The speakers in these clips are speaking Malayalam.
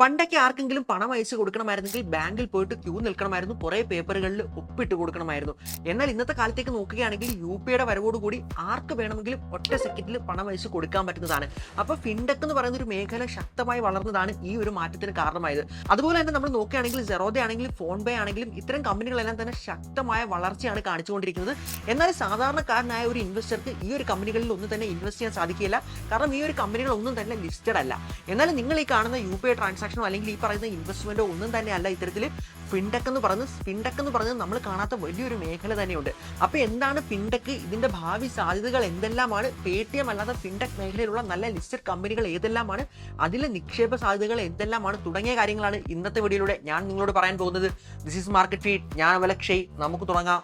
പണ്ടൊക്കെ ആർക്കെങ്കിലും പണം അയച്ചു കൊടുക്കണമായിരുന്നെങ്കിൽ ബാങ്കിൽ പോയിട്ട് ക്യൂ നിൽക്കണമായിരുന്നു. കുറെ പേപ്പറുകളിൽ ഒപ്പിട്ട് കൊടുക്കണമായിരുന്നു. എന്നാൽ ഇന്നത്തെ കാലത്തേക്ക് നോക്കുകയാണെങ്കിൽ യു പിയുടെ വരവോടുകൂടി ആർക്ക് വേണമെങ്കിലും ഒറ്റ സെക്കൻഡിൽ പണം അയച്ചു കൊടുക്കാൻ പറ്റുന്നതാണ്. അപ്പൊ ഫിൻടെക് എന്ന് പറയുന്ന ഒരു മേഖല ശക്തമായി വളർന്നതാണ് ഈ ഒരു മാറ്റത്തിന് കാരണമായത്. അതുപോലെ തന്നെ നമ്മൾ നോക്കുകയാണെങ്കിൽ ജെറോദ ആണെങ്കിലും ഫോൺ പേ ആണെങ്കിലും ഇത്തരം കമ്പനികളെല്ലാം തന്നെ ശക്തമായ വളർച്ചയാണ് കാണിച്ചുകൊണ്ടിരിക്കുന്നത്. എന്നാൽ സാധാരണക്കാരനായ ഒരു ഇൻവെസ്റ്റർക്ക് ഈ ഒരു കമ്പനികളിൽ ഒന്നും തന്നെ ഇൻവെസ്റ്റ് ചെയ്യാൻ സാധിക്കില്ല കാരണം ഈ ഒരു കമ്പനികളൊന്നും തന്നെ ലിസ്റ്റഡ് അല്ല. എന്നാൽ നിങ്ങൾ ഈ കാണുന്ന യു പി ഐ ട്രാൻസാക്ഷനോ അല്ലെങ്കിൽ ഈ പറയുന്ന ഇൻവെസ്റ്റ്മെന്റോ ഒന്നും തന്നെയല്ല ഇത്തരത്തിൽ ഫിൻടെക് എന്ന് പറയുന്നത്. ഫിൻടെക് എന്ന് പറയുന്നത് നമ്മൾ കാണാത്ത വലിയൊരു മേഖല തന്നെയുണ്ട്. അപ്പോൾ എന്താണ് ഫിൻടെക് ഇതിന്റെ ഭാവി സാധ്യതകൾ എന്തെല്ലാമാണ്? പേ ടി എം ഫിൻടെക് മേഖലയിലുള്ള നല്ല ലിസ്റ്റഡ് കമ്പനികൾ ഏതെല്ലാമാണ്? അതിലെ നിക്ഷേപ സാധ്യതകൾ എന്തെല്ലാമാണ്? തുടങ്ങിയ കാര്യങ്ങളാണ് ഇന്നത്തെ വീഡിയോയിലൂടെ ഞാൻ നിങ്ങളോട് പറയാൻ പോകുന്നത്. ദിസ് ഈസ് മാർക്കറ്റ് ഫീഡ് ഞാൻ അവലക്ഷയ് നമുക്ക് തുടങ്ങാം.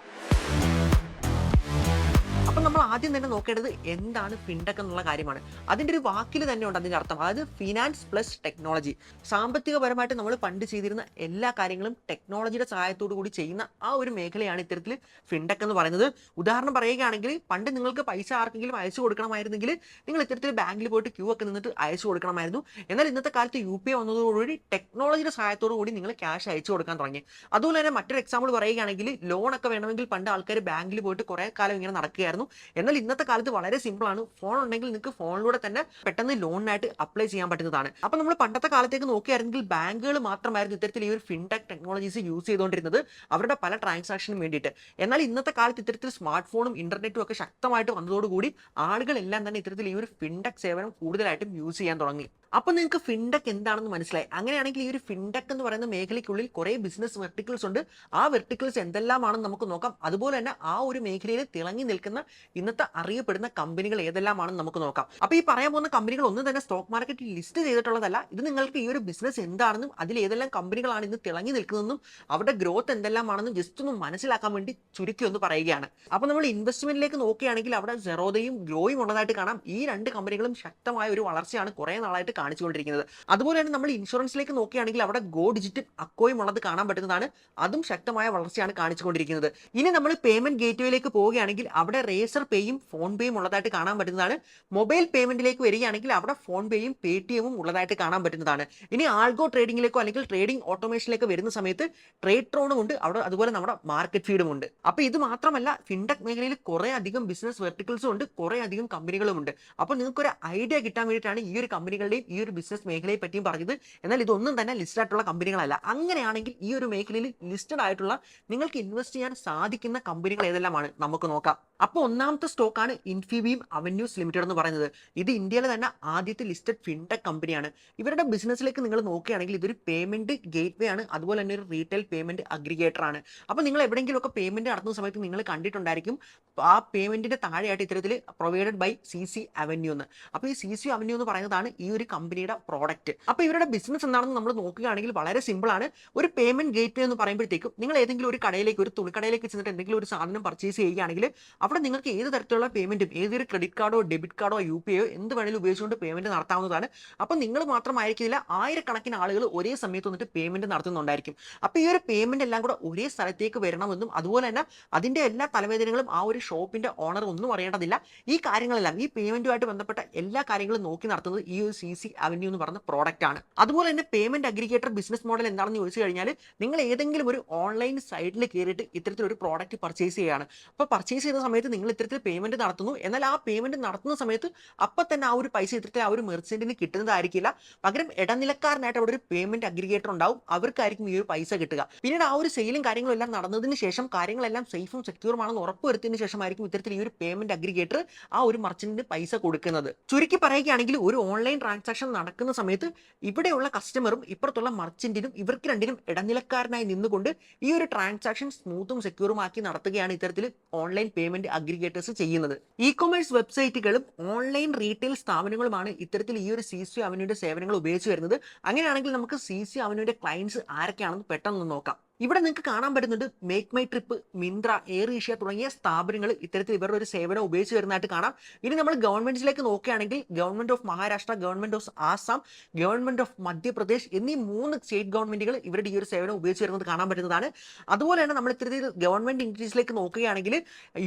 അപ്പം നമ്മൾ ആദ്യം തന്നെ നോക്കേണ്ടത് എന്താണ് ഫിൻടെക് എന്നുള്ള കാര്യമാണ്. അതിന്റെ ഒരു വാക്കിൽ തന്നെ ഉണ്ട് അതിന്റെ അർത്ഥം. അതായത് ഫിനാൻസ് പ്ലസ് ടെക്നോളജി സാമ്പത്തികപരമായിട്ട് നമ്മൾ പണ്ട് ചെയ്തിരുന്ന എല്ലാ കാര്യങ്ങളും ടെക്നോളജിയുടെ സഹായത്തോടു കൂടി ചെയ്യുന്ന ആ ഒരു മേഖലയാണ് ഇത്തരത്തിൽ ഫിൻടെക് എന്ന് പറയുന്നത്. ഉദാഹരണം പറയുകയാണെങ്കിൽ പണ്ട് നിങ്ങൾക്ക് പൈസ ആർക്കെങ്കിലും അയച്ചു കൊടുക്കണമായിരുന്നെങ്കിൽ നിങ്ങൾ ഇത്തരത്തിൽ ബാങ്കിൽ പോയിട്ട് ക്യൂ ഒക്കെ നിന്നിട്ട് അയച്ചു കൊടുക്കണമായിരുന്നു. എന്നാൽ ഇന്നത്തെ കാലത്ത് യു പി ഐ വന്നതോടുകൂടി ടെക്നോളജിയുടെ സഹായത്തോടു കൂടി നിങ്ങൾ ക്യാഷ് അയച്ചു കൊടുക്കാൻ തുടങ്ങി. അതുപോലെ തന്നെ മറ്റൊരു എക്സാമ്പിൾ പറയുകയാണെങ്കിൽ ലോൺ ഒക്കെ വേണമെങ്കിൽ പണ്ട് ആൾക്കാർ ബാങ്കിൽ പോയിട്ട് കുറേ കാലം ഇങ്ങനെ നടക്കുകയായിരുന്നു. എന്നാൽ ഇന്നത്തെ കാലത്ത് വളരെ സിമ്പിൾ ആണ്. ഫോൺ ഉണ്ടെങ്കിൽ നിങ്ങൾക്ക് ഫോണിലൂടെ തന്നെ പെട്ടെന്ന് ലോണിനായിട്ട് അപ്ലൈ ചെയ്യാൻ പറ്റുന്നതാണ്. അപ്പോൾ നമ്മൾ പണ്ടത്തെ കാലത്തേക്ക് നോക്കിയായിരുന്നെങ്കിൽ ബാങ്കുകൾ മാത്രമായിരുന്നു ഇത്തരത്തിൽ ഈ ഒരു ഫിൻടെക് ടെക്നോളജീസ് യൂസ് ചെയ്തുകൊണ്ടിരുന്നത് അവരുടെ പല ട്രാൻസാക്ഷനും വേണ്ടിയിട്ട്. എന്നാൽ ഇന്നത്തെ കാലത്ത് ഇത്തരത്തിൽ സ്മാർട്ട് ഫോണും ഇന്റർനെറ്റും ഒക്കെ ശക്തമായിട്ട് വന്നതോടുകൂടി ആളുകളെല്ലാം തന്നെ ഇത്തരത്തിൽ ഈ ഒരു ഫിൻടെക് സേവനം കൂടുതലായിട്ടും യൂസ് ചെയ്യാൻ തുടങ്ങി. അപ്പൊ നിങ്ങൾക്ക് ഫിൻടെക് എന്താണെന്ന് മനസ്സിലായി. അങ്ങനെയാണെങ്കിൽ ഈ ഒരു ഫിൻടെക് എന്ന് പറയുന്ന മേഖലയ്ക്കുള്ളിൽ കുറെ ബിസിനസ് വെർട്ടിക്കൽസ് ഉണ്ട്. ആ വെർട്ടിക്കൽസ് എന്തെല്ലാമാണെന്ന് നമുക്ക് നോക്കാം. അതുപോലെ തന്നെ ആ ഒരു മേഖലയിൽ തിളങ്ങി നിൽക്കുന്ന ഇന്നത്തെ അറിയപ്പെടുന്ന കമ്പനികൾ ഏതെല്ലാമാണെന്ന് നമുക്ക് നോക്കാം. അപ്പൊ ഈ പറയാൻ പോകുന്ന കമ്പനികൾ ഒന്നും തന്നെ സ്റ്റോക്ക് മാർക്കറ്റിൽ ലിസ്റ്റ് ചെയ്തിട്ടുള്ളതല്ല. ഇത് നിങ്ങൾക്ക് ഈ ഒരു ബിസിനസ് എന്താണെന്നും അതിൽ ഏതെല്ലാം കമ്പനികളാണ് ഇന്ന് തിളങ്ങി നിൽക്കുന്നതെന്നും അവരുടെ ഗ്രോത്ത് എന്തെല്ലാമാണെന്നും ജസ്റ്റ് ഒന്ന് മനസ്സിലാക്കാൻ വേണ്ടി ചുരുക്കി ഒന്ന് പറയുകയാണ്. അപ്പൊ നമ്മൾ ഇൻവെസ്റ്റ്മെന്റിലേക്ക് നോക്കുകയാണെങ്കിൽ അവിടെ സെറോദയും ഗ്രോയും ഉള്ളതായിട്ട് കാണാം. ഈ രണ്ട് കമ്പനികളും ശക്തമായ ഒരു വളർച്ചയാണ് കുറെ നാളായിട്ട് കാണിച്ചുകൊണ്ടിരിക്കുന്നത്. അതുപോലെ തന്നെ നമ്മൾ ഇൻഷുറൻസിലേക്ക് നോക്കുകയാണെങ്കിൽ അവിടെ ഗോ ഡിജിറ്റും അക്കോയും ഉള്ളത് കാണാൻ പറ്റുന്നതാണ്. അതും ശക്തമായ വളർച്ചയാണ് കാണിച്ചുകൊണ്ടിരിക്കുന്നത്. ഇനി നമ്മൾ പേയ്മെന്റ് ഗേറ്റ്വേയിലേക്ക് പോവുകയാണെങ്കിൽ അവിടെ റേസർ പേയും ഫോൺ പേയും ഉള്ളതായിട്ട് കാണാൻ പറ്റുന്നതാണ്. മൊബൈൽ പേയ്മെന്റിലേക്ക് വരികയാണെങ്കിൽ അവിടെ ഫോൺ പേയും പേ ടി എമ്മും ഉള്ളതായിട്ട് കാണാൻ പറ്റുന്നതാണ്. ഇനി ആൾഗോ ട്രേഡിംഗിലേക്കോ അല്ലെങ്കിൽ ട്രേഡിംഗ് ഓട്ടോമേഷനിലേക്ക് വരുന്ന സമയത്ത് ട്രേഡ് ട്രോണും ഉണ്ട്. അവിടെ അതുപോലെ നമ്മുടെ മാർക്കറ്റ് ഫീഡും ഉണ്ട്. അപ്പോൾ ഇത് മാത്രമല്ല ഫിൻടെക് മേഖലയിൽ കുറെ അധികം ബിസിനസ് വെർട്ടിക്കൽസും ഉണ്ട്. കുറെ അധികം കമ്പനികളും ഉണ്ട് അപ്പോൾ നിങ്ങൾക്ക് ഒരു ഐഡിയ കിട്ടാൻ വേണ്ടിയിട്ടാണ് ഈ ഒരു കമ്പനികളുടെയും ഈ ഒരു ബിസിനസ് മേഖലയെ പറ്റിയും പറഞ്ഞത്. എന്നാൽ ഇതൊന്നും തന്നെ ലിസ്റ്റഡ് ആയിട്ടുള്ള കമ്പനികളല്ല. അങ്ങനെയാണെങ്കിൽ ഈ ഒരു മേഖലയിൽ ലിസ്റ്റഡ് ആയിട്ടുള്ള നിങ്ങൾക്ക് ഇൻവെസ്റ്റ് ചെയ്യാൻ സാധിക്കുന്ന കമ്പനികൾ ഏതെല്ലാമാണ്? നമുക്ക് നോക്കാം. അപ്പോൾ ഒന്നാമത്തെ സ്റ്റോക്കാണ് ഇൻഫിബീം അവന്യൂസ് ലിമിറ്റഡ് എന്ന് പറയുന്നത്. ഇത് ഇന്ത്യയിലെ തന്നെ ആദ്യത്തെ ലിസ്റ്റഡ് ഫിൻടെക് കമ്പനിയാണ്. ഇവരുടെ ബിസിനസ്സിലേക്ക് നിങ്ങൾ നോക്കുകയാണെങ്കിൽ ഇതൊരു പേയ്മെന്റ് ഗേറ്റ്വേ ആണ്. അതുപോലെ തന്നെ ഒരു റീറ്റെയിൽ പേയ്മെന്റ് അഗ്രിഗേറ്റർ ആണ്. അപ്പോൾ നിങ്ങൾ എവിടെയെങ്കിലുമൊക്കെ പേയ്മെന്റ് നടത്തുന്ന സമയത്ത് നിങ്ങൾ കണ്ടിട്ടുണ്ടായിരിക്കും ആ പേയ്മെന്റിന്റെ താഴെയായിട്ട് ഇത്തരത്തിൽ provided by C C avenue എന്ന്. അപ്പോൾ ഈ സി സി അവന്യൂ എന്ന് പറയുന്നതാണ് ഈ ഒരു കമ്പനിയുടെ പ്രോഡക്റ്റ് അപ്പോൾ ഇവരുടെ ബിസിനസ് എന്താണെന്ന് നമ്മൾ നോക്കുകയാണെങ്കിൽ വളരെ സിമ്പിൾ ആണ്. ഒരു പേയ്മെന്റ് ഗേറ്റ് വേ എന്ന് പറയുമ്പോഴത്തേക്കും നിങ്ങൾ ഏതെങ്കിലും ഒരു കടയിലേക്ക് ഒരു തുണിക്കടയിലേക്ക് ചെന്നിട്ട് എന്തെങ്കിലും ഒരു സാധനം പർച്ചേസ് ചെയ്യുകയാണെങ്കിൽ അവിടെ നിങ്ങൾക്ക് ഏത് തരത്തിലുള്ള പേയ്മെന്റും ഏതൊരു ക്രെഡിറ്റ് കാർഡോ ഡെബിറ്റ് കാർഡോ യു പി ഐയോ എന്ത് വേണമെങ്കിലും ഉപയോഗിച്ചുകൊണ്ട് പേയ്മെന്റ് നടത്താവുന്നതാണ്. അപ്പോൾ നിങ്ങൾ മാത്രമായിരിക്കില്ല ആയിരക്കണക്കിന് ആളുകൾ ഒരേ സമയത്ത് വന്നിട്ട് പേയ്മെന്റ് നടത്തുന്നുണ്ടായിരിക്കും. അപ്പോൾ ഈ ഒരു പേയ്മെന്റ് എല്ലാം കൂടെ ഒരേ സ്ഥലത്തേക്ക് വരണമെന്നും അതുപോലെ തന്നെ അതിന്റെ എല്ലാ തലവേദനകളും ആ ഒരു ഷോപ്പിന്റെ ഓണർ ഒന്നും അറിയേണ്ടതില്ല. ഈ കാര്യങ്ങളെല്ലാം ഈ പേയ്മെന്റുമായിട്ട് ബന്ധപ്പെട്ട എല്ലാ കാര്യങ്ങളും നോക്കി നടത്തുന്നത് ഈ ഒരു സി സി അവന്യൂ എന്ന് പറയുന്ന പ്രോഡക്റ്റ് ആണ്. അതുപോലെ തന്നെ പേയ്മെന്റ് അഗ്രിഗേറ്റർ ബിസിനസ് മോഡൽ എന്താണെന്ന് ചോദിച്ചു കഴിഞ്ഞാൽ നിങ്ങൾ ഏതെങ്കിലും ഒരു ഓൺലൈൻ സൈറ്റിൽ കയറിയിട്ട് ഇത്തരത്തിലൊരു പ്രോഡക്റ്റ് പർച്ചേസ് ചെയ്യുകയാണ്. അപ്പോൾ പർച്ചേസ് ചെയ്ത സമയത്ത് നിങ്ങൾ ഇത്തരത്തിൽ പേയ്മെന്റ് നടത്തുന്നു. എന്നാൽ ആ പേയ്മെന്റ് നടത്തുന്ന സമയത്ത് അപ്പം തന്നെ ആ ഒരു പൈസ ഇത്തരത്തിൽ ആ ഒരു മെർച്ചന്റിന് കിട്ടുന്നതായിരിക്കില്ല. പകരം ഇടനിലക്കാരനായിട്ട് അവിടെ ഒരു പേയ്മെന്റ് അഗ്രിഗേറ്റർ ഉണ്ടാവും. അവർക്കായിരിക്കും ഈ ഒരു പൈസ കിട്ടുക. പിന്നീട് ആ ഒരു സെയിലും കാര്യങ്ങളും എല്ലാം നടന്നതിന് ശേഷം കാര്യങ്ങളെല്ലാം സേഫും സെക്യൂറുമാണെന്ന് ഉറപ്പുവരുത്തിയതിനു ശേഷമായിരിക്കും ഇത്തരത്തിൽ ഈ ഒരു പേയ്മെന്റ് അഗ്രിഗേറ്റർ ആ ഒരു മർച്ചന്റിന് പൈസ കൊടുക്കുന്നത്. ചുരുക്കി പറയുകയാണെങ്കിൽ ഒരു ഓൺലൈൻ ട്രാൻസാക്ഷൻ നടക്കുന്ന സമയത്ത് ഇവിടെയുള്ള കസ്റ്റമറും ഇപ്പുറത്തുള്ള മർച്ചന്റിനും ഇവർക്ക് രണ്ടിനും ഇടനിലക്കാരനായി നിന്നുകൊണ്ട് ഈ ഒരു ട്രാൻസാക്ഷൻ സ്മൂത്തും സെക്യൂറും ആക്കി നടത്തുകയാണ് ഇത്തരത്തിൽ ഓൺലൈൻ പേയ്മെന്റ് അഗ്രിഗേറ്റേഴ്സ് ചെയ്യുന്നത്. ഇ കൊമേഴ്സ് വെബ്സൈറ്റുകളും ഓൺലൈൻ റീറ്റെയിൽ സ്ഥാപനങ്ങളുമാണ് ഇത്തരത്തിൽ ഈ ഒരു സി സി അവനുവിന്റെ സേവനങ്ങൾ ഉപയോഗിച്ച് വരുന്നത്. അങ്ങനെയാണെങ്കിൽ നമുക്ക് സി സി അവനുവിന്റെ ക്ലയൻസ് ആരൊക്കെയാണെന്ന് പെട്ടെന്ന് നോക്കാം. ഇവിടെ നിങ്ങൾക്ക് കാണാൻ പറ്റുന്നുണ്ട് Make My Trip Myntra Air Asia തുടങ്ങിയ സ്ഥാപനങ്ങൾ ഇത്തരത്തിൽ ഇവരുടെ ഒരു സേവനം ഉപയോഗിച്ച് വരുന്നതായിട്ട് കാണാം. ഇനി നമ്മൾ ഗവൺമെന്റിലേക്ക് നോക്കുകയാണെങ്കിൽ government of Maharashtra government of Assam government of Madhya Pradesh എന്നീ മൂന്ന് സ്റ്റേറ്റ് ഗവൺമെന്റുകൾ ഇവരുടെ ഈ ഒരു സേവനം ഉപയോഗിച്ച് വരുന്നത് കാണാൻ പറ്റുന്നതാണ്. അതുപോലെ തന്നെ നമ്മൾ ഇത്തരത്തിൽ ഗവൺമെന്റ് ഇൻഡസ്ട്രീസിലേക്ക് നോക്കുകയാണെങ്കിൽ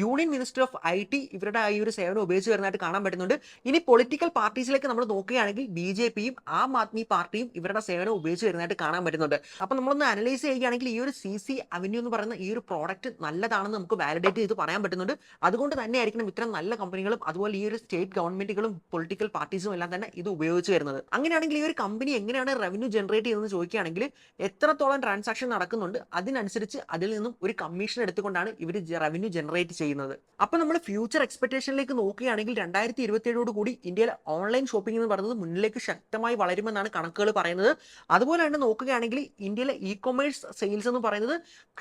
union minister of I T ഇവരുടെ ഈ ഒരു സേവനം ഉപയോഗിച്ച് വരുന്നതായിട്ട് കാണാൻ പറ്റുന്നുണ്ട്. ഇനി പൊളിറ്റിക്കൽ പാർട്ടീസിലേക്ക് നമ്മൾ നോക്കുകയാണെങ്കിൽ ബി ജെ പിയും ആം ആദ്മി പാർട്ടിയും ഇവരുടെ സേവനം ഉപയോഗിച്ച് വരുന്നതായിട്ട് കാണാൻ പറ്റുന്നുണ്ട്. അപ്പൊ നമ്മളൊന്ന് അനലൈസ് ചെയ്യുകയാണെങ്കിൽ ഈ ഒരു സി സി അവന്യൂ എന്ന് പറയുന്ന ഈ ഒരു പ്രോഡക്റ്റ് നല്ലതാണെന്ന് നമുക്ക് വാലിഡേറ്റ് ചെയ്ത് പറയാൻ പറ്റുന്നുണ്ട്. അതുകൊണ്ട് തന്നെ ആയിരിക്കണം ഇത്തരം നല്ല കമ്പനികളും അതുപോലെ ഈ ഒരു സ്റ്റേറ്റ് ഗവൺമെന്റുകളും പൊളിറ്റിക്കൽ പാർട്ടീസും എല്ലാം തന്നെ ഇത് ഉപയോഗിച്ച് വരുന്നത്. അങ്ങനെയാണെങ്കിൽ ഈ ഒരു കമ്പനി എങ്ങനെയാണ് റവന്യൂ ജനറേറ്റ് ചെയ്യുന്നത് ചോദിക്കുകയാണെങ്കിൽ എത്രത്തോളം ട്രാൻസാക്ഷൻ നടക്കുന്നുണ്ട് അതിനനുസരിച്ച് അതിൽ നിന്നും ഒരു കമ്മീഷൻ എടുത്തുകൊണ്ടാണ് ഇവർ റവന്യൂ ജനറേറ്റ് ചെയ്യുന്നത്. അപ്പൊ നമ്മൾ ഫ്യൂച്ചർ എക്സ്പെക്ടേഷനിലേക്ക് നോക്കുകയാണെങ്കിൽ രണ്ടായിരത്തി ഇരുപത്തിയേഴോട് കൂടി ഇന്ത്യയിലെ ഓൺലൈൻ ഷോപ്പിംഗ് എന്ന് പറയുന്നത് മുന്നിലേക്ക് ശക്തമായി വളരുമെന്നാണ് കണക്കുകൾ പറയുന്നത്. അതുപോലെ തന്നെ നോക്കുകയാണെങ്കിൽ ഇന്ത്യയിലെ ഇ കൊമേഴ്സ് സെയിൽസ് എന്ന് പറയുന്നത്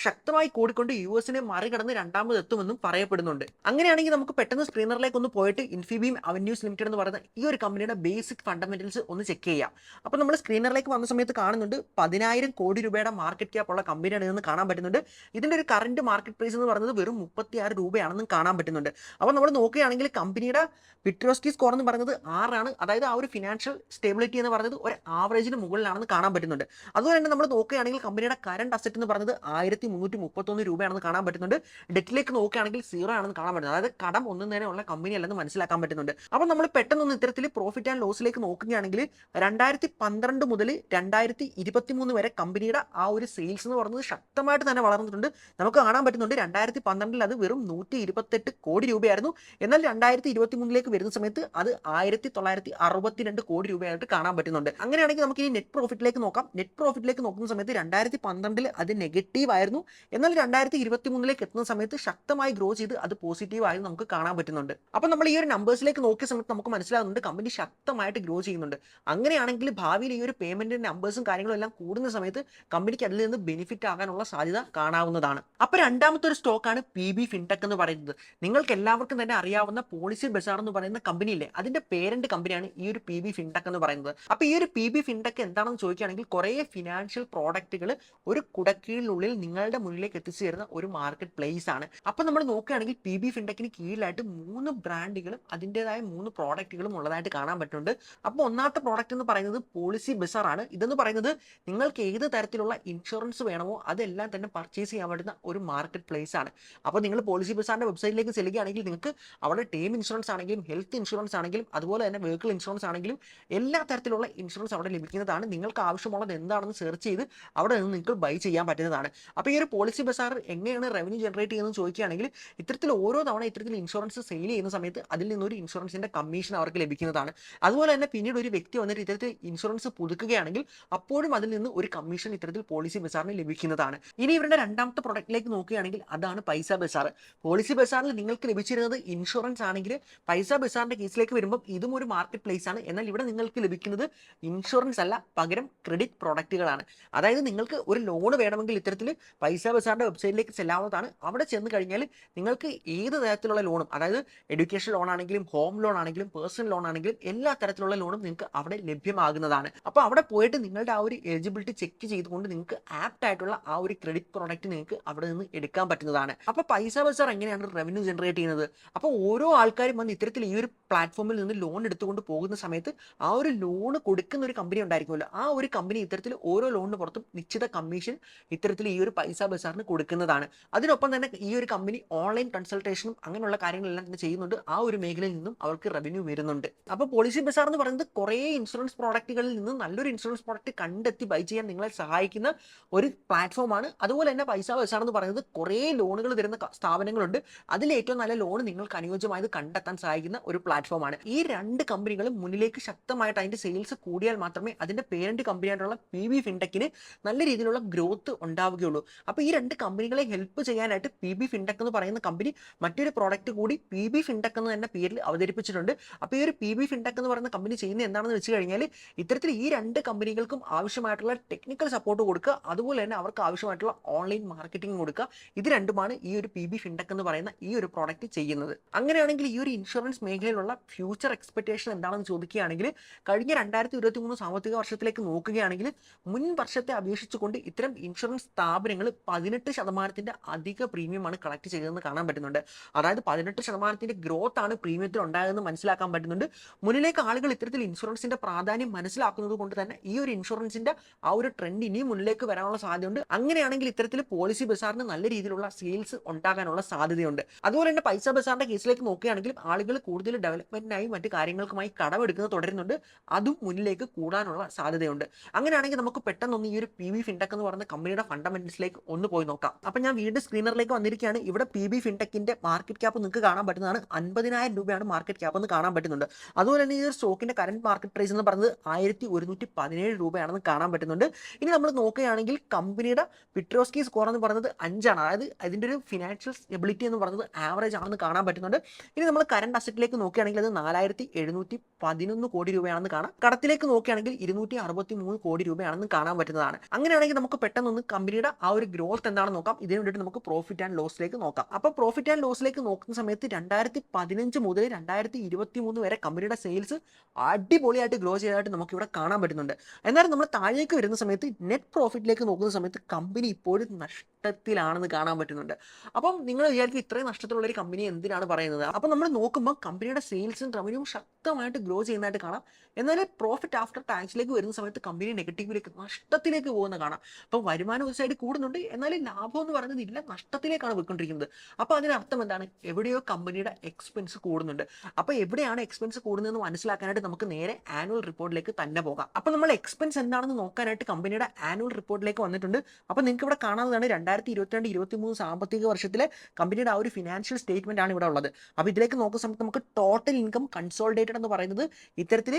ശക്തമായി കൂടിക്കൊണ്ട് യു എസിനെ മറികടന്ന് രണ്ടാമത് എത്തുമെന്നും പറയപ്പെടുന്നുണ്ട്. അങ്ങനെയാണെങ്കിൽ നമുക്ക് പെട്ടെന്ന് സ്ക്രീനറിലേക്ക് ഒന്ന് പോയിട്ട് ഇൻഫിബീം അവന്യൂസ് ലിമിറ്റഡ് എന്ന് പറയുന്ന ഈ ഒരു കമ്പനിയുടെ ബേസിക് ഫണ്ടമെന്റൽസ് ഒന്ന് ചെക്ക് ചെയ്യാം. അപ്പോൾ നമ്മൾ സ്ക്രീനറിലേക്ക് വന്ന സമയത്ത് കാണുന്നുണ്ട് പതിനായിരം കോടി രൂപയുടെ മാർക്കറ്റ് ക്യാപ്പ് ഉള്ള കമ്പനിയാണ് ഇതെന്ന് കാണാൻ പറ്റുന്നുണ്ട്. ഇതിന്റെ ഒരു കറന്റ് മാർക്കറ്റ് പ്രൈസ് എന്ന് പറയുന്നത് വെറും മുപ്പത്തിയാറ് രൂപയാണെന്നും കാണാൻ പറ്റുന്നുണ്ട്. അപ്പോൾ നമ്മൾ നോക്കുകയാണെങ്കിൽ കമ്പനിയുടെ വിട്രോസ്കി സ്കോർ എന്ന് പറയുന്നത് ആറാണ്. അതായത് ആ ഒരു ഫിനാൻഷ്യൽ സ്റ്റെബിലിറ്റി എന്ന് പറയുന്നത് ഒരു ആവറേജിന് മുകളിലാണെന്ന് കാണാൻ പറ്റുന്നുണ്ട്. അതുപോലെ തന്നെ നമ്മൾ നോക്കുകയാണെങ്കിൽ കമ്പനിയുടെ കറണ്ട് അസറ്റ് എന്ന് പറഞ്ഞത് ആയിരത്തി മുന്നൂറ്റി മുപ്പത്തൊന്ന് രൂപയാണെന്ന് കാണാൻ പറ്റുന്നുണ്ട്. ഡെറ്റിലേക്ക് നോക്കുകയാണെങ്കിൽ സീറോ ആണെന്ന് കാണാൻ പറ്റുന്നത് അതായത് കടം ഒന്നും തന്നെ ഉള്ള കമ്പനി അല്ലെന്ന് മനസ്സിലാക്കാൻ പറ്റുന്നുണ്ട്. അപ്പോൾ നമ്മൾ പെട്ടെന്ന് ഇത്തരത്തിൽ പ്രോഫിറ്റ് ആൻഡ് ലോസിലേക്ക് നോക്കുകയാണെങ്കിൽ രണ്ടായിരത്തി പന്ത്രണ്ട് മുതൽ രണ്ടായിരത്തി ഇരുപത്തി മൂന്ന് വരെ കമ്പനിയുടെ ആ ഒരു സെയിൽസ് എന്ന് പറയുന്നത് ശക്തമായിട്ട് തന്നെ വളർന്നിട്ടുണ്ട്. നമുക്ക് കാണാൻ പറ്റുന്നുണ്ട് രണ്ടായിരത്തി പന്ത്രണ്ടിൽ അത് വെറും നൂറ്റി ഇരുപത്തെട്ട് കോടി രൂപയായിരുന്നു. എന്നാൽ രണ്ടായിരത്തി ഇരുപത്തി മൂന്നിലേക്ക് വരുന്ന സമയത്ത് അത് ആയിരത്തി തൊള്ളായിരത്തി അറുപത്തിരണ്ട് കോടി രൂപയായിട്ട് കാണാൻ പറ്റുന്നുണ്ട്. അങ്ങനെയാണെങ്കിൽ നമുക്ക് ഈ നെറ്റ് പ്രോഫിറ്റിലേക്ക് നോക്കാം. നെറ്റ് പ്രോഫിറ്റിലേക്ക് നോക്കുന്ന സമയത്ത് രണ്ടായിരത്തി പന്ത്രണ്ടിൽ അത് നെഗറ്റീവ് ആയിരുന്നു. എന്നാൽ രണ്ടായിരത്തി ഇരുപത്തി മൂന്നിലേക്ക് എത്തുന്ന സമയത്ത് ശക്തമായി ഗ്രോ ചെയ്ത് അത് പോസിറ്റീവ് ആയി നമുക്ക് കാണാൻ പറ്റുന്നുണ്ട്. അപ്പോൾ നമ്മൾ ഈ ഒരു നമ്പേഴ്സിലേക്ക് നോക്കിയ സമയത്ത് നമുക്ക് മനസ്സിലാകുന്നുണ്ട് കമ്പനി ശക്തമായിട്ട് ഗ്രോ ചെയ്യുന്നുണ്ട്. അങ്ങനെയാണെങ്കിൽ ഭാവിയിൽ ഈ ഒരു പേയ്മെന്റിന്റെ നമ്പേഴ്സും കാര്യങ്ങളും എല്ലാം കൂടുന്ന സമയത്ത് കമ്പനിക്ക് അതിൽ നിന്ന് ബെനിഫിറ്റ് ആകാനുള്ള സാധ്യത കാണാവുന്നതാണ്. അപ്പോൾ രണ്ടാമത്തെ ഒരു സ്റ്റോക്കാണ് പി ബി ഫിൻടെക് എന്ന് പറയുന്നത്. നിങ്ങൾക്ക് എല്ലാവർക്കും തന്നെ അറിയാവുന്ന പോളിസി ബസാർ എന്ന് പറയുന്ന കമ്പനി കമ്പനിയില്ലേ അതിന്റെ പേരന്റ് കമ്പനിയാണ് ഈ ഒരു പി ബി ഫിൻടെക് എന്ന് പറയുന്നത്. അപ്പോൾ ഈ ഒരു പി ബി ഫിൻടെക് എന്താണെന്ന് ചോദിക്കുകയാണെങ്കിൽ കുറേ ഫിനാൻഷ്യൽ പ്രോഡക്റ്റുകൾ ഒരു കുടക്കീഴിനുള്ളിൽ നിങ്ങളുടെ മുന്നിലേക്ക് എത്തിച്ചു തരുന്ന ഒരു മാർക്കറ്റ് പ്ലേസ് ആണ്. അപ്പോൾ നമ്മൾ നോക്കുകയാണെങ്കിൽ പി ബി ഫിൻടെക്കിന് കീഴിലായിട്ട് മൂന്ന് ബ്രാൻഡുകളും അതിന്റെതായ മൂന്ന് പ്രോഡക്റ്റുകളും ഉള്ളതായിട്ട് കാണാൻ പറ്റുന്നുണ്ട്. അപ്പോൾ ഒന്നാമത്തെ പ്രോഡക്റ്റ് എന്ന് പറയുന്നത് പോളിസി ബസാർ ആണ്. ഇതെന്ന് പറയുന്നത് നിങ്ങൾക്ക് ഏത് തരത്തിലുള്ള ഇൻഷുറൻസ് വേണമോ അതെല്ലാം തന്നെ പർച്ചേസ് ചെയ്യാൻ പറ്റുന്ന ഒരു മാർക്കറ്റ് പ്ലേസ് ആണ്. അപ്പോൾ നിങ്ങൾ പോളിസി ബസാറിന്റെ വെബ്സൈറ്റിലേക്ക് ചെല്ലുകയാണെങ്കിൽ നിങ്ങൾക്ക് അവിടെ ടേം ഇൻഷുറൻസ് ആണെങ്കിലും ഹെൽത്ത് ഇൻഷുറൻസ് ആണെങ്കിലും അതുപോലെ തന്നെ വെഹിക്കിൾ ഇൻഷുറൻസ് ആണെങ്കിലും എല്ലാ തരത്തിലുള്ള ഇൻഷുറൻസ് അവിടെ ലഭിക്കുന്നതാണ്. നിങ്ങൾക്ക് ആവശ്യമുള്ളത് എന്താണെന്ന് സെർച്ച് ചെയ്ത് അവിടെ നിന്ന് നിങ്ങൾക്ക് ബൈ ചെയ്യാൻ പറ്റുന്നതാണ്. അപ്പോൾ ഈ ഒരു പോളിസി ബസാർ എങ്ങനെയാണ് റവന്യൂ ജനറേറ്റ് ചെയ്യുന്നത് ചോദിക്കുകയാണെങ്കിൽ ഇത്തരത്തിൽ ഓരോ തവണ ഇത്തരത്തിൽ ഇൻഷുറൻസ് സെയിൽ ചെയ്യുന്ന സമയത്ത് അതിൽ നിന്നൊരു ഇൻഷുറൻസിന്റെ കമ്മീഷൻ അവർക്ക് ലഭിക്കുന്നതാണ്. അതുപോലെ തന്നെ പിന്നീട് ഒരു വ്യക്തി വന്നിട്ട് ഇത്തരത്തിൽ ഇൻഷുറൻസ് പുതുക്കുകയാണെങ്കിൽ അപ്പോഴും അതിൽ നിന്ന് ഒരു കമ്മീഷൻ ഇത്തരത്തിൽ പോളിസി ബസാറിന് ലഭിക്കുന്നതാണ്. ഇനി ഇവരുടെ രണ്ടാമത്തെ പ്രൊഡക്റ്റിലേക്ക് നോക്കുകയാണെങ്കിൽ അതാണ് പൈസ ബസാർ പോളിസി ബസാറിൽ നിങ്ങൾക്ക് ലഭിച്ചിരുന്നത് ഇൻഷുറൻസ് ആണെങ്കിൽ പൈസ ബസാറിന്റെ കേസിലേക്ക് വരുമ്പോൾ ഇതും ഒരു മാർക്കറ്റ് പ്ലേസ് ആണ്. എന്നാൽ ഇവിടെ നിങ്ങൾക്ക് ലഭിക്കുന്നത് ഇൻഷുറൻസ് അല്ല പകരം ക്രെഡിറ്റ് പ്രൊഡക്റ്റുകളാണ് അതായത് നിങ്ങൾക്ക് ഒരു ലോൺ വേണമെങ്കിൽ ഇത്തരത്തിൽ പൈസ ബസാറിന്റെ വെബ്സൈറ്റിലേക്ക് ചെല്ലാവുന്നതാണ്. അവിടെ ചെന്ന് കഴിഞ്ഞാൽ നിങ്ങൾക്ക് ഏത് തരത്തിലുള്ള ലോണും അതായത് എഡ്യൂക്കേഷൻ ലോൺ ആണെങ്കിലും ഹോം ലോൺ ആണെങ്കിലും പേഴ്സണൽ ലോൺ ആണെങ്കിലും എല്ലാ തരത്തിലുള്ള ലോണും നിങ്ങൾക്ക് അവിടെ ലഭ്യമാകുന്നതാണ്. അപ്പോൾ അവിടെ പോയിട്ട് നിങ്ങളുടെ ആ ഒരു എലിജിബിലിറ്റി ചെക്ക് ചെയ്തുകൊണ്ട് നിങ്ങൾക്ക് ആപ്റ്റ് ആയിട്ടുള്ള ആ ഒരു ക്രെഡിറ്റ് പ്രോഡക്റ്റ് നിങ്ങൾക്ക് അവിടെ നിന്ന് എടുക്കാൻ പറ്റുന്നതാണ്. അപ്പോൾ പൈസ ബസാർ എങ്ങനെയാണ് റവന്യൂ ജനറേറ്റ് ചെയ്യുന്നത്? അപ്പോൾ ഓരോ ആൾക്കാരും വന്ന് ഇത്തരത്തിൽ ഈ ഒരു പ്ലാറ്റ്ഫോമിൽ നിന്ന് ലോൺ എടുത്തുകൊണ്ട് പോകുന്ന സമയത്ത് ആ ഒരു ലോൺ കൊടുക്കുന്ന ഒരു കമ്പനി ഉണ്ടായിരിക്കുമല്ലോ. ആ ഒരു കമ്പനി ഇത്തരത്തിൽ ഓരോ ലോണിന് പുറത്തും നിശ്ചിത കമ്മീഷൻ ഇത്തരത്തിൽ ഈ ഒരു പൈസ ബസാറിന് കൊടുക്കുന്നതാണ്. അതിനൊപ്പം തന്നെ ഈ ഒരു കമ്പനി ഓൺലൈൻ കൺസൾട്ടേഷനും അങ്ങനെയുള്ള കാര്യങ്ങളെല്ലാം തന്നെ ചെയ്യുന്നുണ്ട്. ആ ഒരു മേഖലയിൽ നിന്നും അവർക്ക് റവന്യൂ വരുന്നുണ്ട്. അപ്പോൾ പോളിസി ബസാർ എന്ന് പറയുന്നത് കുറേ ഇൻഷുറൻസ് പ്രോഡക്റ്റുകളിൽ നിന്ന് നല്ലൊരു ഇൻഷുറൻസ് പ്രോഡക്റ്റ് കണ്ടെത്തി ബൈ ചെയ്യാൻ നിങ്ങളെ സഹായിക്കുന്ന ഒരു പ്ലാറ്റ്ഫോമാണ് അതുപോലെ തന്നെ പൈസ ബസാർ എന്ന് പറയുന്നത് കുറേ ലോണുകൾ തരുന്ന സ്ഥാപനങ്ങളുണ്ട്. അതിൽ ഏറ്റവും നല്ല ലോൺ നിങ്ങൾക്ക് അനുയോജ്യമായത് കണ്ടെത്താൻ സഹായിക്കുന്ന ഒരു പ്ലാറ്റ്ഫോമാണ് ഈ രണ്ട് കമ്പനികളും മുന്നിലേക്ക് ശക്തമായിട്ട് അതിന്റെ സെയിൽസ് കൂടിയാൽ മാത്രമേ അതിന്റെ പേരന്റ് കമ്പനിയായിട്ടുള്ള പി വി ഫിൻടെക്കിന് നല്ല രീതിയിലുള്ള ഗ്രോത്ത് ഉണ്ടാവുകയുള്ളൂ. അപ്പോൾ ഈ രണ്ട് കമ്പനികളെ ഹെൽപ്പ് ചെയ്യാനായിട്ട് പി ബി ഫിൻടെക് എന്ന് പറയുന്ന കമ്പനി മറ്റൊരു പ്രോഡക്റ്റ് കൂടി പി ബി ഫിൻടെക് എന്ന് തന്നെ പേരിൽ അവതരിപ്പിച്ചിട്ടുണ്ട്. അപ്പോൾ ഈ ഒരു പി ബി ഫിൻടെക് എന്ന് പറയുന്ന കമ്പനി ചെയ്യുന്നത് എന്താണെന്ന് വെച്ച് കഴിഞ്ഞാൽ ഇത്തരത്തിൽ ഈ രണ്ട് കമ്പനികൾക്കും ആവശ്യമായിട്ടുള്ള ടെക്നിക്കൽ സപ്പോർട്ട് കൊടുക്കുക അതുപോലെ തന്നെ അവർക്ക് ആവശ്യമായിട്ടുള്ള ഓൺലൈൻ മാർക്കറ്റിംഗ് കൊടുക്കുക. ഇത് രണ്ടുമാണ് ഈ ഒരു പി ബി ഫിൻടെക് എന്ന് പറയുന്ന ഈ ഒരു പ്രോഡക്റ്റ് ചെയ്യുന്നത്. അങ്ങനെയാണെങ്കിൽ ഈ ഒരു ഇൻഷുറൻസ് മേഖലയിലുള്ള ഫ്യൂച്ചർ എക്സ്പെക്ടേഷൻ എന്താണെന്ന് ചോദിക്കുകയാണെങ്കിൽ കഴിഞ്ഞ രണ്ടായിരത്തി ഇരുപത്തി മൂന്ന് സാമ്പത്തിക വർഷത്തിലേക്ക് നോക്കുകയാണെങ്കിൽ മുൻ വർഷത്തെ അപേക്ഷിച്ചുകൊണ്ട് ഇത്തരം ഇൻഷുറൻസ് ഇൻഷുറൻസ് സ്ഥാപനങ്ങൾ പതിനെട്ട് ശതമാനത്തിന്റെ അധിക പ്രീമിയമാണ് കളക്ട് ചെയ്തതെന്ന് കാണാൻ പറ്റുന്നുണ്ട്. അതായത് പതിനെട്ട് ശതമാനത്തിന്റെ ഗ്രോത്ത് ആണ് പ്രീമിയത്തിൽ ഉണ്ടായതെന്ന് മനസ്സിലാക്കാൻ പറ്റുന്നുണ്ട്. മുന്നിലേക്ക് ആളുകൾ ഇത്തരത്തിൽ ഇൻഷുറൻസിന്റെ പ്രാധാന്യം മനസ്സിലാക്കുന്നത് കൊണ്ട് തന്നെ ഈ ഒരു ഇൻഷുറൻസിന്റെ ആ ഒരു ട്രെൻഡ് ഇനിയും മുന്നിലേക്ക് വരാനുള്ള സാധ്യതയുണ്ട്. അങ്ങനെയാണെങ്കിൽ ഇത്തരത്തിൽ പോളിസി ബസാറിന് നല്ല രീതിയിലുള്ള സെയിൽസ് ഉണ്ടാകാനുള്ള സാധ്യതയുണ്ട്. അതുപോലെ തന്നെ പൈസ ബസാറിന്റെ കേസിലേക്ക് നോക്കുകയാണെങ്കിൽ ആളുകൾ കൂടുതൽ ഡെവലപ്മെന്റിനായി മറ്റു കാര്യങ്ങൾക്കുമായി കടമെടുക്കുന്നത് തുടരുന്നുണ്ട്. അതും മുന്നിലേക്ക് കൂടാനുള്ള സാധ്യതയുണ്ട്. അങ്ങനെയാണെങ്കിൽ നമുക്ക് പെട്ടെന്നൊന്ന് ഈ ഒരു പി വി ഫിൻടെക് എന്ന് പറയുന്ന കമ്പനിയുടെ ഫണ്ടമെന്റൽസിലേക്ക് ഒന്ന് പോയി നോക്കാം. അപ്പൊ ഞാൻ വീണ്ടും സ്ക്രീനറിലേക്ക് വന്നിരിക്കുകയാണ്. ഇവിടെ പി ബി ഫിൻടെക്കിന്റെ മാർക്കറ്റ് ക്യാപ്പ് നിങ്ങൾക്ക് കാണാൻ പറ്റുന്നതാണ്. അൻപതിനായിരം രൂപയാണ് മാർക്കറ്റ് ക്യാപ്പ് എന്ന് കാണാൻ പറ്റുന്നുണ്ട്. അതുപോലെ തന്നെ ഈ ഒരു സ്റ്റോക്കിന്റെ കറന്റ് മാർക്കറ്റ് പ്രൈസ് എന്ന് പറയുന്നത് ആയിരത്തി ഒരുന്നൂറ്റി പതിനേഴ് രൂപയാണെന്ന് കാണാൻ പറ്റുന്നുണ്ട്. ഇനി നമ്മൾ നോക്കുകയാണെങ്കിൽ കമ്പനിയുടെ പിട്രോസ്കി സ്കോർ എന്ന് പറയുന്നത് അഞ്ചാണ്. അതായത് അതിന്റെ ഒരു ഫിനാൻഷ്യൽ സ്റ്റെബിലിറ്റി എന്ന് പറയുന്നത് ആവറേജ് ആണെന്ന് കാണാൻ പറ്റുന്നുണ്ട്. ഇനി നമ്മൾ കറണ്ട് അസറ്റിലേക്ക് നോക്കുകയാണെങ്കിൽ അത് നാലായിരത്തി എഴുന്നൂറ്റി പതിനൊന്ന് കോടി രൂപയാണെന്ന് കാണാം. കടത്തിലേക്ക് നോക്കുകയാണെങ്കിൽ ഇരുന്നൂറ്റി അറുപത്തി മൂന്ന് കോടി രൂപയാണെന്ന് കാണാൻ പറ്റുന്നതാണ്. അങ്ങനെയാണെങ്കിൽ നമുക്ക് പെട്ടെന്നൊന്ന് കമ്പനിയുടെ ആ ഒരു ഗ്രോത്ത് എന്താണെന്ന് നോക്കാം. ഇതിനു വേണ്ടിയിട്ട് നമുക്ക് പ്രോഫിറ്റ് ആൻഡ് ലോസിലേക്ക് നോക്കാം. അപ്പോൾ പ്രോഫിറ്റ് ആൻഡ് ലോസിലേക്ക് നോക്കുന്ന സമയത്ത് രണ്ടായിരത്തി പതിനഞ്ച് മുതൽ രണ്ടായിരത്തി ഇരുപത്തി മൂന്ന് വരെ കമ്പനിയുടെ സെയിൽസ് അടിപൊളിയായിട്ട് ഗ്രോ ചെയ്തതായിട്ട് നമുക്ക് ഇവിടെ കാണാൻ പറ്റുന്നുണ്ട്. എന്നാലും നമ്മൾ താഴേക്ക് വരുന്ന സമയത്ത് നെറ്റ് പ്രോഫിറ്റിലേക്ക് നോക്കുന്ന സമയത്ത് കമ്പനി ഇപ്പോഴും നഷ്ടത്തിലാണെന്ന് കാണാൻ പറ്റുന്നുണ്ട്. അപ്പം നിങ്ങൾ വിചാരിക്കും ഇത്രയും നഷ്ടത്തിലുള്ള ഒരു കമ്പനി എന്തിനാണ് പറയുന്നത്? അപ്പം നമ്മൾ നോക്കുമ്പോൾ കമ്പനിയുടെ സെയിൽസും റവന്യൂവും ശക്തമായിട്ട് ഗ്രോ ചെയ്യുന്നതായിട്ട് കാണാം. എന്നാൽ പ്രോഫിറ്റ് ആഫ്റ്റർ ടാക്സിലേക്ക് വരുന്ന സമയത്ത് കമ്പനി നെഗറ്റീവിലേക്ക് നഷ്ടത്തിലേക്ക് പോകുന്ന കാണാം. അപ്പം വരുമാനം ഒരു സൈഡ് കൂടുന്നുണ്ട്. എന്നാലും ലാഭം എന്ന് പറയുന്നത് ഇല്ല നഷ്ടത്തിലേക്കാണ് പോയിക്കൊണ്ടിരിക്കുന്നത്. അപ്പോൾ അതിനർത്ഥം എന്താണ്? എവിടെയോ കമ്പനിയുടെ എക്സ്പെൻസ് കൂടുന്നുണ്ട്. അപ്പോൾ എവിടെയാണ് എക്സ്പെൻസ് കൂടുന്നതെന്ന് മനസ്സിലാക്കാനായിട്ട് നമുക്ക് നേരെ ആനുവൽ റിപ്പോർട്ടിലേക്ക് തന്നെ പോകാം. അപ്പോൾ നമ്മൾ എക്സ്പെൻസ് എന്താണെന്ന് നോക്കാനായിട്ട് കമ്പനിയുടെ ആനുവൽ റിപ്പോർട്ടിലേക്ക് വന്നിട്ടുണ്ട്. അപ്പോൾ നിങ്ങൾക്ക് ഇവിടെ കാണാവുന്നതാണ് രണ്ടായിരത്തി ഇരുപത്തിരണ്ട് ഇരുപത്തി മൂന്ന് സാമ്പത്തിക വർഷത്തിലെ കമ്പനിയുടെ ആ ഒരു ഫിനാൻഷ്യൽ സ്റ്റേറ്റ്മെന്റ് ആണ് ഇവിടെ ഉള്ളത്. അപ്പോൾ ഇതിലേക്ക് നോക്കുന്ന സമയത്ത് നമുക്ക് ടോട്ടൽ ഇൻകം കൺസോൾഡേറ്റഡ് എന്ന് പറയുന്നത് ഇത്തരത്തിൽ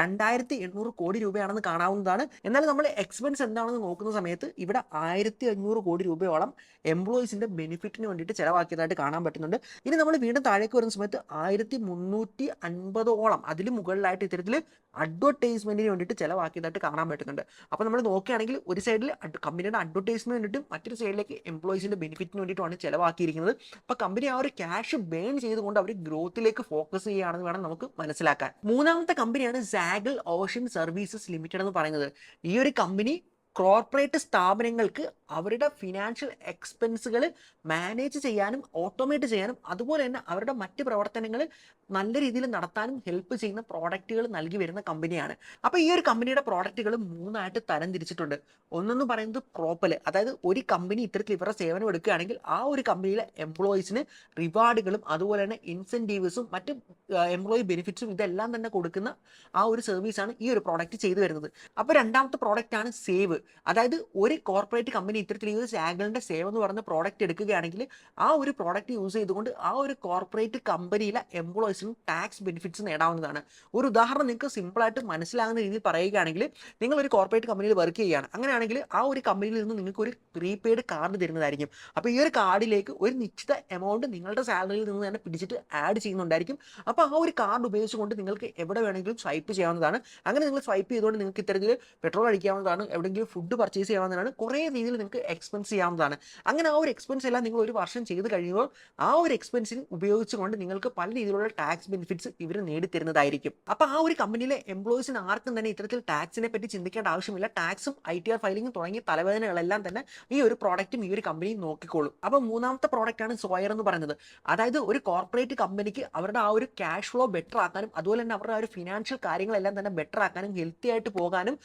രണ്ടായിരത്തി എണ്ണൂറ് കോടി രൂപയാണെന്ന് കാണാവുന്നതാണ്. എന്നാൽ നമ്മൾ എക്സ്പെൻസ് എന്താണെന്ന് നോക്കുന്ന സമയത്ത് ഇവിടെ ആയിരത്തി അഞ്ഞൂറ് കോടി രൂപയോളം എംപ്ലോയീസിന്റെ ബെനിഫിറ്റിന് വേണ്ടിയിട്ട് ചെലവാക്കിയതായിട്ട് കാണാൻ പറ്റുന്നുണ്ട്. ഇനി നമ്മൾ വീണ്ടും താഴേക്ക് വരുന്ന സമയത്ത് ആയിരത്തി മുന്നൂറ്റി അൻപതോളം അതിന് മുകളിലായിട്ട് ഇത്തരത്തിൽ അഡ്വർടൈസ്മെന്റിന് വേണ്ടിയിട്ട് ചെലവാക്കിയതായിട്ട് കാണാൻ പറ്റുന്നുണ്ട്. അപ്പോൾ നമ്മൾ നോക്കുകയാണെങ്കിൽ ഒരു സൈഡിൽ കമ്പനിയുടെ അഡ്വർടൈസ്മെന്റ് വേണ്ടിയിട്ടും മറ്റൊരു സൈഡിലേക്ക് എംപ്ലോയീസിന്റെ ബെനിഫിറ്റിന് വേണ്ടിയിട്ടുമാണ് ചെലവാക്കിയിരിക്കുന്നത്. അപ്പോൾ കമ്പനി ആ ഒരു ക്യാഷ് ബേൺ ചെയ്തുകൊണ്ട് അവർ ഗ്രോത്തിലേക്ക് ഫോക്കസ് ചെയ്യുകയാണെന്ന് വേണം നമുക്ക് മനസ്സിലാക്കാൻ. മൂന്നാമത്തെ കമ്പനിയാണ് സാഗിൾ ഓഷൻ സർവീസസ് ലിമിറ്റഡ് എന്ന് പറയുന്നത്. ഈ ഒരു കമ്പനി കോർപ്പറേറ്റ് സ്ഥാപനങ്ങൾക്ക് അവരുടെ ഫിനാൻഷ്യൽ എക്സ്പെൻസുകൾ മാനേജ് ചെയ്യാനും ഓട്ടോമേറ്റ് ചെയ്യാനും അതുപോലെ തന്നെ അവരുടെ മറ്റ് പ്രവർത്തനങ്ങൾ നല്ല രീതിയിൽ നടത്താനും ഹെൽപ്പ് ചെയ്യുന്ന പ്രോഡക്റ്റുകൾ നൽകി വരുന്ന കമ്പനിയാണ് അപ്പോൾ ഈ ഒരു കമ്പനിയുടെ പ്രോഡക്റ്റുകൾ മൂന്നായിട്ട് തരം തിരിച്ചിട്ടുണ്ട്. ഒന്നെന്ന് പറയുന്നത് പ്രോപ്പൽ അതായത് ഒരു കമ്പനി ഇത്തരത്തിൽ ഇവരുടെ സേവനം എടുക്കുകയാണെങ്കിൽ ആ ഒരു കമ്പനിയിലെ എംപ്ലോയീസിന് റിവാർഡുകളും അതുപോലെ തന്നെ ഇൻസെന്റീവ്സും മറ്റ് എംപ്ലോയി ബെനിഫിറ്റ്സും ഇതെല്ലാം തന്നെ കൊടുക്കുന്ന ആ ഒരു സർവീസാണ് ഈ ഒരു പ്രോഡക്റ്റ് ചെയ്തു വരുന്നത്. അപ്പോൾ രണ്ടാമത്തെ പ്രോഡക്റ്റ് ആണ് സേവ് അതായത് ഒരു കോർപ്പറേറ്റ് കമ്പനി ഇത്തരത്തിൽ ഈ ഒരു സേവ് എന്ന് പറഞ്ഞ പ്രോഡക്റ്റ് എടുക്കുകയാണെങ്കിൽ ആ ഒരു പ്രോഡക്റ്റ് യൂസ് ചെയ്തുകൊണ്ട് ആ ഒരു കോർപ്പറേറ്റ് കമ്പനിയിലെ എംപ്ലോയീസിനും ടാക്സ് ബെനിഫിറ്റ്സ് നേടാവുന്നതാണ്. ഒരു ഉദാഹരണം നിങ്ങൾക്ക് സിമ്പിളായിട്ട് മനസ്സിലാകുന്ന രീതിയിൽ പറയുകയാണെങ്കിൽ നിങ്ങൾ ഒരു കോർപ്പറേറ്റ് കമ്പനിയിൽ വർക്ക് ചെയ്യുകയാണ്. അങ്ങനെയാണെങ്കിൽ ആ ഒരു കമ്പനിയിൽ നിന്ന് നിങ്ങൾക്ക് ഒരു പ്രീപെയ്ഡ് കാർഡ് തരുന്നതായിരിക്കും. അപ്പോൾ ഈ ഒരു കാർഡിലേക്ക് ഒരു നിശ്ചിത എമൗണ്ട് നിങ്ങളുടെ സാലറിയിൽ നിന്ന് തന്നെ പിടിച്ചിട്ട് ആഡ് ചെയ്യുന്നുണ്ടായിരിക്കും. അപ്പോൾ ആ ഒരു കാർഡ് ഉപയോഗിച്ചുകൊണ്ട് നിങ്ങൾക്ക് എവിടെ വേണമെങ്കിലും സ്വൈപ്പ് ചെയ്യാവുന്നതാണ്. അങ്ങനെ നിങ്ങൾ സ്വൈപ്പ് ചെയ്തുകൊണ്ട് നിങ്ങൾക്ക് ഇത്തരത്തിൽ പെട്രോൾ അടിക്കാവുന്നതാണ് എവിടെയെങ്കിലും ഫുഡ് പർച്ചേസ് ചെയ്യാവുന്നതാണ്. കുറേ രീതിയിൽ നിങ്ങൾക്ക് എക്സ്പെൻസ് ചെയ്യാവുന്നതാണ്. അങ്ങനെ ആ ഒരു എക്സ്പെൻസ് എല്ലാം നിങ്ങൾ ഒരു വർഷം ചെയ്ത് കഴിയുമ്പോൾ ആ ഒരു എക്സ്പെൻസിന് ഉപയോഗിച്ചുകൊണ്ട് നിങ്ങൾക്ക് പല രീതിയിലുള്ള ടാക്സ് ബെനിഫിറ്റ്സ് ഇവർ നേടിത്തരുന്നതായിരിക്കും. അപ്പോൾ ആ ഒരു കമ്പനിയിലെ എംപ്ലോയീസിന് ആർക്കും തന്നെ ഇത്തരത്തിൽ ടാക്സിനെ പറ്റി ചിന്തിക്കേണ്ട ആവശ്യമില്ല. ടാക്സും ഐ ടി ആർ ഫയലിംഗും തുടങ്ങിയ തലവേദനകളെല്ലാം തന്നെ ഈ ഒരു പ്രോഡക്റ്റും ഈ ഒരു കമ്പനിയും നോക്കിക്കോളും. അപ്പോൾ മൂന്നാമത്തെ പ്രോഡക്റ്റ് ആണ് സോയർ എന്ന് പറയുന്നത്. അതായത് ഒരു കോർപ്പറേറ്റ് കമ്പനിക്ക് അവരുടെ ആ ഒരു ക്യാഷ് ഫ്ലോ ബെറ്റർ ആക്കാനും അതുപോലെ തന്നെ അവരുടെ ആ ഒരു ഫിനാൻഷ്യൽ കാര്യങ്ങളെല്ലാം തന്നെ ബെറ്റർ ആക്കാനും ഹെൽത്തി ആയിട്ട് പോകാനും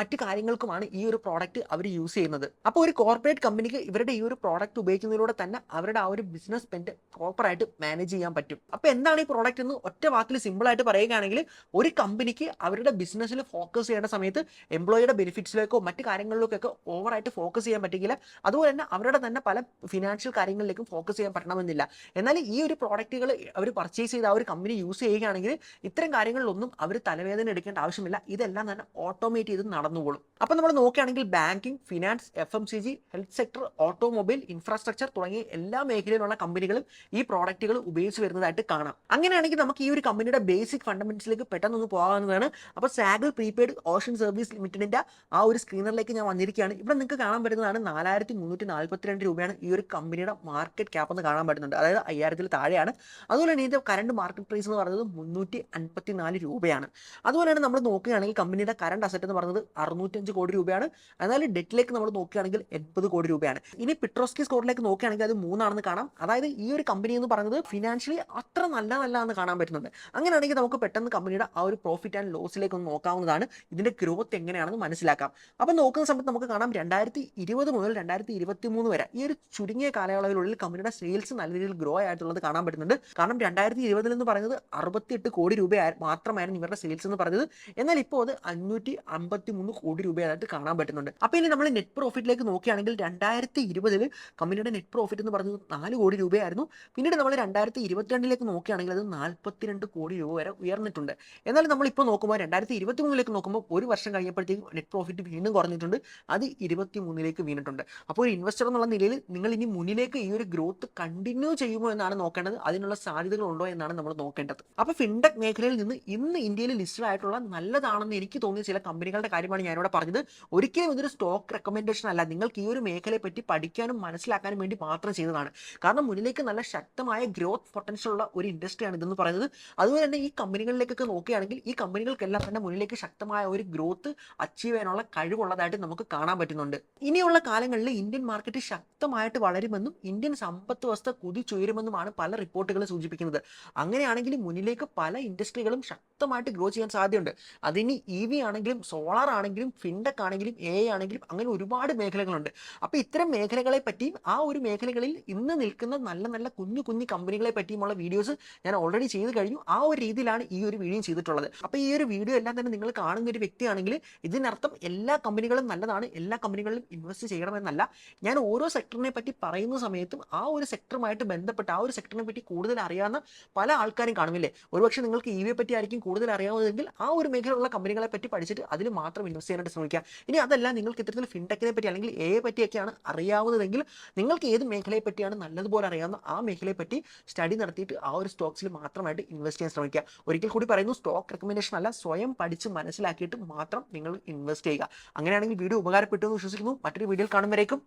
മറ്റു കാര്യങ്ങൾക്കുമാണ് ഈ ഒരു പ്രോഡക്റ്റ് അവർ യൂസ് ചെയ്യുന്നത്. ഒരു കോർപ്പറേറ്റ് കമ്പനിക്ക് ഇവരുടെ ഈ ഒരു പ്രോഡക്റ്റ് ഉപയോഗിക്കുന്നതിലൂടെ തന്നെ അവരുടെ ആ ഒരു ബിസിനസ് സ്പെൻഡ് പ്രോപ്പറായിട്ട് മാനേജ് ചെയ്യാൻ പറ്റും. അപ്പോൾ എന്താണ് ഈ പ്രോഡക്റ്റ് എന്ന് ഒറ്റ വാക്കിൽ സിമ്പിളായിട്ട് പറയുകയാണെങ്കിൽ ഒരു കമ്പനിക്ക് അവരുടെ ബിസിനസ്സിൽ ഫോക്കസ് ചെയ്യേണ്ട സമയത്ത് എംപ്ലോയിയുടെ ബെനിഫിറ്റ്സിലേക്കോ മറ്റു കാര്യങ്ങളിലേക്കൊക്കെ ഓവറായിട്ട് ഫോക്കസ് ചെയ്യാൻ പറ്റില്ല അതുപോലെ തന്നെ അവരുടെ തന്നെ പല ഫിനാൻഷ്യൽ കാര്യങ്ങളിലേക്കും ഫോക്കസ് ചെയ്യാൻ പറ്റണമെന്നില്ല. എന്നാൽ ഈ ഒരു പ്രോഡക്റ്റുകൾ അവർ പർച്ചേസ് ചെയ്ത് ആ ഒരു കമ്പനി യൂസ് ചെയ്യുകയാണെങ്കിൽ ഇത്തരം കാര്യങ്ങളിലൊന്നും അവർ തലവേദന എടുക്കേണ്ട ആവശ്യമില്ല. ഇതെല്ലാം തന്നെ ഓട്ടോമേറ്റ് ചെയ്ത് നടന്നുകൊള്ളും. അപ്പം നമ്മൾ നോക്കുകയാണെങ്കിൽ banking finance F M C G health sector automobile infrastructure തുടങ്ങിയ എല്ലാ മേഖലയിലുള്ള കമ്പനികളും ഈ പ്രോഡക്റ്റുകൾ ഉപയോഗിച്ച് വരുന്നതായിട്ട് കാണാം. അങ്ങനെയാണെങ്കിൽ നമുക്ക് ഈ ഒരു കമ്പനിയുടെ ബേസിക് ഫണ്ടമെന്റ്സിലേക്ക് പെട്ടെന്നൊന്ന് പോകാവുന്നതാണ്. അപ്പോൾ സാഗിൾ പ്രീപെയ്ഡ് ഓഷൻ സർവീസ് ലിമിറ്റഡിന്റെ ആ ഒരു സ്ക്രീനറിലേക്ക് ഞാൻ വന്നിരിക്കുകയാണ്. ഇവിടെ നിങ്ങൾക്ക് കാണാൻ പറ്റുന്നതാണ് നാലായിരത്തി മുന്നൂറ്റി നാൽപ്പത്തിരണ്ട് രൂപയാണ് ഈ ഒരു കമ്പനിയുടെ മാർക്കറ്റ് ക്യാപ്പ് എന്ന് കാണാൻ പറ്റുന്നുണ്ട്. അതായത് അയ്യായിരത്തിൽ താഴെയാണ്. അതുപോലെ തന്നെ ഇതിന്റെ കറണ്ട് മാർക്കറ്റ് പ്രൈസ് എന്ന് പറയുന്നത് മുന്നൂറ്റി അൻപത്തി നാല് രൂപയാണ്. അതുപോലെ തന്നെ നമ്മൾ നോക്കുകയാണെങ്കിൽ കമ്പനിയുടെ കറണ്ട് അസറ്റ് എന്ന് പറയുന്നത് അറുന്നൂറ്റഞ്ച് കോടി രൂപയാണ്. എന്നാൽ ഡെറ്റിലേക്ക് നമ്മൾ നോക്കുകയാണെങ്കിൽ നോക്കുകയാണെങ്കിൽ എൺപത് കോടി രൂപയാണ്. ഇനി പിട്രോസ്കി സ്കോറിലേക്ക് നോക്കുകയാണെങ്കിൽ അത് മൂന്നാണെന്ന് കാണാം. അതായത് ഈ ഒരു കമ്പനി എന്ന് പറയുന്നത് ഫിനാൻഷ്യലി അത്ര നല്ല നല്ല എന്ന് കാണാൻ പറ്റുന്നുണ്ട്. അങ്ങനെയാണെങ്കിൽ നമുക്ക് പെട്ടെന്ന് കമ്പനിയുടെ ആ ഒരു പ്രോഫിറ്റ് ആൻഡ് ലോസിലേക്ക് ഒന്ന് നോക്കാവുന്നതാണ്. ഇതിന്റെ ഗ്രോത്ത് എങ്ങനെയാണെന്ന് മനസ്സിലാക്കാം. അപ്പം നോക്കുന്ന സമയത്ത് നമുക്ക് കാണാം രണ്ടായിരത്തി ഇരുപത് മുതൽ രണ്ടായിരത്തി ഇരുപത്തി മൂന്ന് വരെ ഈ ഒരു ചുരുങ്ങിയ കാലയളവിനുള്ളിൽ കമ്പനിയുടെ സെയിൽസ് നല്ല രീതിയിൽ ഗ്രോ ആയിട്ടുള്ളത് കാണാൻ പറ്റുന്നുണ്ട്. കാരണം രണ്ടായിരത്തി ഇരുപതിൽ എന്ന് പറയുന്നത് അറുപത്തിയെട്ട് കോടി രൂപ മാത്രമായിരുന്നു ഇവരുടെ സെയിൽസ് എന്ന് പറയുന്നത്. എന്നാൽ ഇപ്പോൾ അത് അഞ്ഞൂറ്റി അമ്പത്തി മൂന്ന് കോടി രൂപയായിട്ട് കാണാൻ പറ്റുന്നുണ്ട്. അപ്പോൾ ഇനി നമ്മൾ നെറ്റ് പ്രോഫിറ്റിലേക്ക് നോക്കുകയാണെങ്കിൽ രണ്ടായിരത്തി ഇരുപതിൽ കമ്പനിയുടെ നെറ്റ് പ്രോഫിറ്റ് എന്ന് പറഞ്ഞത് നാല് കോടി രൂപയായിരുന്നു. പിന്നീട് നമ്മൾ രണ്ടായിരത്തി ഇരുപത്തിരണ്ടിലേക്ക് നോക്കുകയാണെങ്കിൽ അത് നാൽപ്പത്തിരണ്ട് കോടി രൂപ വരെ ഉയർന്നിട്ടുണ്ട്. എന്നാലും നമ്മളിപ്പോൾ നോക്കുമ്പോൾ രണ്ടായിരത്തി ഇരുപത്തി മൂന്നിലേക്ക് നോക്കുമ്പോൾ ഒരു വർഷം കഴിഞ്ഞപ്പോഴത്തേക്കും നെറ്റ് പ്രോഫിറ്റ് വീണ്ടും കുറഞ്ഞിട്ടുണ്ട്. അത് ഇരുപത്തി മൂന്നിലേക്ക് വീണിട്ടുണ്ട്. അപ്പോൾ ഒരു ഇൻവെസ്റ്റർ എന്നുള്ള നിലയിൽ നിങ്ങൾ ഇനി മുന്നിലേക്ക് ഈ ഒരു ഗ്രോത്ത് കണ്ടിന്യൂ ചെയ്യുമോ എന്നാണ് നോക്കേണ്ടത്. അതിനുള്ള സാധ്യതകൾ ഉണ്ടോ എന്നാണ് നമ്മൾ നോക്കേണ്ടത്. അപ്പോൾ ഫിൻടെക് മേഖലയിൽ നിന്ന് ഇന്ന് ഇന്ത്യയിൽ ലിസ്റ്റഡ് ആയിട്ടുള്ള നല്ലതാണെന്ന് എനിക്ക് തോന്നിയ ചില കമ്പനികളുടെ കാര്യമാണ് ഞാനിവിടെ പറഞ്ഞത്. ഒരിക്കലും ഇതൊരു സ്റ്റോക്ക് റെക്കമെൻഡേഷൻ അല്ല. നിങ്ങൾക്ക് ഈ ഒരു മേഖലയെ പറ്റി പഠിക്കാനും മനസ്സിലാക്കാനും വേണ്ടി മാത്രം ചെയ്തതാണ്. കാരണം മുന്നിലേക്ക് നല്ല ശക്തമായ ഗ്രോത്ത് പൊട്ടൻഷ്യൽ ഉള്ള ഒരു ഇൻഡസ്ട്രിയാണ് ഇതെന്ന് പറയുന്നത്. അതുപോലെ തന്നെ ഈ കമ്പനികളിലേക്കൊക്കെ നോക്കുകയാണെങ്കിൽ ഈ കമ്പനികൾക്കെല്ലാം തന്നെ മുന്നിലേക്ക് ശക്തമായ ഒരു ഗ്രോത്ത് അച്ചീവ് ചെയ്യാനുള്ള കഴിവുള്ളതായിട്ട് നമുക്ക് കാണാൻ പറ്റുന്നുണ്ട്. ഇനിയുള്ള കാലങ്ങളിൽ ഇന്ത്യൻ മാർക്കറ്റ് ശക്തമായിട്ട് വളരുമെന്നും ഇന്ത്യൻ സമ്പത്ത് വ്യവസ്ഥ കുതിച്ചുയരുമെന്നുമാണ് പല റിപ്പോർട്ടുകൾ സൂചിപ്പിക്കുന്നത്. അങ്ങനെയാണെങ്കിൽ മുന്നിലേക്ക് പല ഇൻഡസ്ട്രികളും ശക്തമായിട്ട് ഗ്രോ ചെയ്യാൻ സാധ്യതയുണ്ട്. അതിനി ഇ വി ആണെങ്കിലും സോളാർ ആണെങ്കിലും ഫിൻടെക് ആണെങ്കിലും എ ആണെങ്കിലും അങ്ങനെ ഒരുപാട് മേഖലകളുണ്ട്. അപ്പോൾ ഇത്തരം മേഖലകളെ പറ്റിയും ആ ഒരു മേഖലകളിൽ ഇന്ന് നിൽക്കുന്ന നല്ല നല്ല കുഞ്ഞു കുഞ്ഞു കമ്പനികളെ പറ്റിയുമുള്ള വീഡിയോസ് ഞാൻ ഓൾറെഡി ചെയ്ത് കഴിഞ്ഞു. ആ ഒരു രീതിയിലാണ് ഈ ഒരു വീഡിയോ ചെയ്തിട്ടുള്ളത്. അപ്പോൾ ഈ ഒരു വീഡിയോ എല്ലാം തന്നെ നിങ്ങൾ കാണുന്ന ഒരു വ്യക്തിയാണെങ്കിൽ ഇതിനർത്ഥം എല്ലാ കമ്പനികളും നല്ലതാണ്. എല്ലാ കമ്പനികളിലും ഇൻവെസ്റ്റ് ചെയ്യണമെന്നല്ല. ഞാൻ ഓരോ സെക്ടറിനെ പറ്റി പറയുന്ന സമയത്തും ആ ഒരു സെക്ടറുമായിട്ട് ബന്ധപ്പെട്ട് ആ ഒരു സെക്ടറിനെ പറ്റി കൂടുതൽ അറിയാവുന്ന പല ആൾക്കാരും കാണുമില്ലേ? ഒരുപക്ഷെ നിങ്ങൾക്ക് ഇ വിയെ പറ്റി ആയിരിക്കും കൂടുതൽ അറിയാവുന്നതെങ്കിൽ ആ ഒരു മേഖലയിലുള്ള കമ്പനികളെ പറ്റി പഠിച്ചിട്ട് അതിൽ മാത്രം ഇൻവെസ്റ്റ് ചെയ്യാനായിട്ട് ശ്രമിക്കുക. ഇനി അതല്ല നിങ്ങൾക്ക് ഇത്തരത്തിൽ ഫിൻടെക്കിനെ പറ്റി അല്ലെങ്കിൽ എ പറ്റിയൊക്കെയാണ് അറിയാവുന്നതെങ്കിൽ നിങ്ങൾക്ക് ഏത് മേഖലയെ പറ്റിയാണ് നല്ലതുപോലെ അറിയാവുന്ന ആ മേഖലയെ പറ്റി സ്റ്റഡി നടത്തിയിട്ട് ആ ഒരു സ്റ്റോക്സിൽ മാത്രമായിട്ട് ഇൻവെസ്റ്റ് ചെയ്യാൻ ശ്രമിക്കുക. ഒരിക്കൽ കൂടി പറയുന്നു സ്റ്റോക്ക് റെക്കമെൻഡേഷൻ അല്ല സ്വയം പഠിച്ച് മനസ്സിലാക്കിയിട്ട് മാത്രം നിങ്ങൾ ഇൻവെസ്റ്റ് ചെയ്യുക. അങ്ങനെയാണെങ്കിൽ വീഡിയോ ഉപകാരപ്പെട്ടു എന്ന് വിശ്വസിക്കുന്നു. മറ്റൊരു വീഡിയോയിൽ കാണുമ്പോഴേക്കും